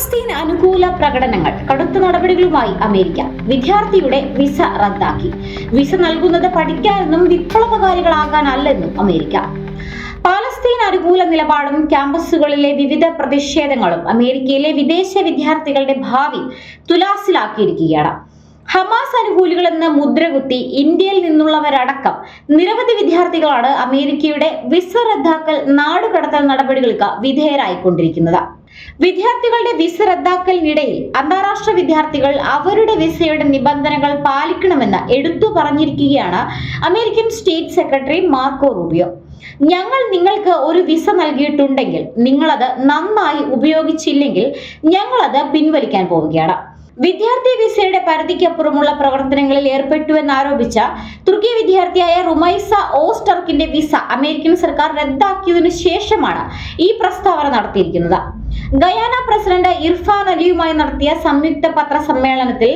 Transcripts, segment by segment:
Palestine അനുകൂല പ്രകടനങ്ങൾ കടുത്ത നടപടികളുമായി അമേരിക്ക വിദ്യാർത്ഥിയുടെ വിസ റദ്ദാക്കി. വിസ നൽകുന്നത് പഠിക്കാനെന്നും വിപ്ലവകാരികളാകാനല്ലെന്നും അമേരിക്ക. പാലസ്തീൻ അനുകൂല നിലപാടും ക്യാമ്പസുകളിലെ വിവിധ പ്രതിഷേധങ്ങളും അമേരിക്കയിലെ വിദേശ വിദ്യാർത്ഥികളുടെ ഭാവി തുലാസിലാക്കിയിരിക്കുകയാണ്. ഹമാസ് അനുകൂലികൾ എന്ന മുദ്രകുത്തി ഇന്ത്യയിൽ നിന്നുള്ളവരടക്കം നിരവധി വിദ്യാർത്ഥികളാണ് അമേരിക്കയുടെ വിസ റദ്ദാക്കൽ നാടുകടത്തൽ നടപടികൾക്ക് വിധേയരായിക്കൊണ്ടിരിക്കുന്നത്. വിദ്യാർത്ഥികളുടെ വിസ റദ്ദാക്കലിനിടയിൽ അന്താരാഷ്ട്ര വിദ്യാർത്ഥികൾ അവരുടെ വിസയുടെ നിബന്ധനകൾ പാലിക്കണമെന്ന് എടുത്തു പറഞ്ഞിരിക്കുകയാണ് American state secretary Marco Rubio. ഞങ്ങൾ നിങ്ങൾക്ക് ഒരു വിസ നൽകിയിട്ടുണ്ടെങ്കിൽ നിങ്ങളത് നന്നായി ഉപയോഗിച്ചില്ലെങ്കിൽ ഞങ്ങളത് പിൻവലിക്കാൻ പോവുകയാണ്. വിദ്യാർത്ഥി വിസയുടെ പരിധിക്കപ്പുറമുള്ള പ്രവർത്തനങ്ങളിൽ ഏർപ്പെട്ടുവെന്നാരോപിച്ച തുർക്കി വിദ്യാർത്ഥിയായ റുമൈസ ഓസ്റ്റർക്കിന്റെ വിസ അമേരിക്കൻ സർക്കാർ റദ്ദാക്കിയതിനു ശേഷമാണ് ഈ പ്രസ്താവന നടത്തിയിരിക്കുന്നത്. ഗയാന പ്രസിഡന്റ് ഇർഫാൻ അലിയുമായി നടത്തിയ സംയുക്ത പത്രസമ്മേളനത്തിൽ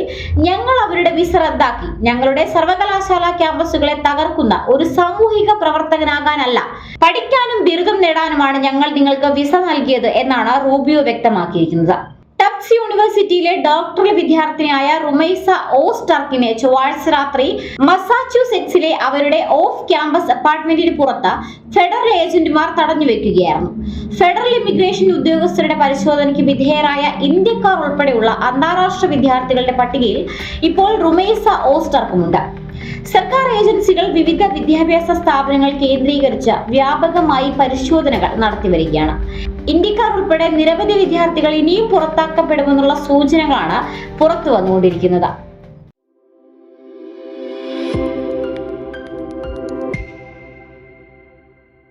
ഞങ്ങൾ അവരുടെ വിസ റദ്ദാക്കി. ഞങ്ങളുടെ സർവകലാശാല ക്യാമ്പസുകളെ തകർക്കുന്ന ഒരു സാമൂഹിക പ്രവർത്തകനാകാനല്ല. പഠിക്കാനും ബിരുദം നേടാനുമാണ് ഞങ്ങൾ നിങ്ങൾക്ക് വിസ നൽകിയത് എന്നാണ് റൂബിയോ വ്യക്തമാക്കിയിരിക്കുന്നത്. ടഫ്സ് യൂണിവേഴ്സിറ്റിയിലെ ഡോക്ടറൽ വിദ്യാർത്ഥിനിയായ റുമൈസ ഓസ്റ്റർക്കിനെ ചൊവ്വാഴ്ച രാത്രി മസാച്യൂസെറ്റ്സിലെ അവരുടെ ഓഫ് ക്യാമ്പസ് അപ്പാർട്ട്മെന്റിന് പുറത്ത് ഫെഡറൽ ഏജന്റുമാർ തടഞ്ഞു വെക്കുകയായിരുന്നു. ഫെഡറൽ ഇമിഗ്രേഷൻ ഉദ്യോഗസ്ഥരുടെ പരിശോധനയ്ക്ക് വിധേയരായ ഇന്ത്യക്കാർ ഉൾപ്പെടെയുള്ള അന്താരാഷ്ട്ര വിദ്യാർത്ഥികളുടെ പട്ടികയിൽ ഇപ്പോൾ റുമൈസ ഓസ്റ്റർക്കുമുണ്ട്. സർക്കാർ ഏജൻസികൾ വിവിധ വിദ്യാഭ്യാസ സ്ഥാപനങ്ങൾ കേന്ദ്രീകരിച്ച് വ്യാപകമായി പരിശോധനകൾ നടത്തിവരികയാണ്. ഇന്ത്യക്കാർ ഉൾപ്പെടെ നിരവധി വിദ്യാർത്ഥികൾ ഇനിയും പുറത്താക്കപ്പെടുമെന്നുള്ള സൂചനകളാണ് പുറത്തു വന്നുകൊണ്ടിരിക്കുന്നത്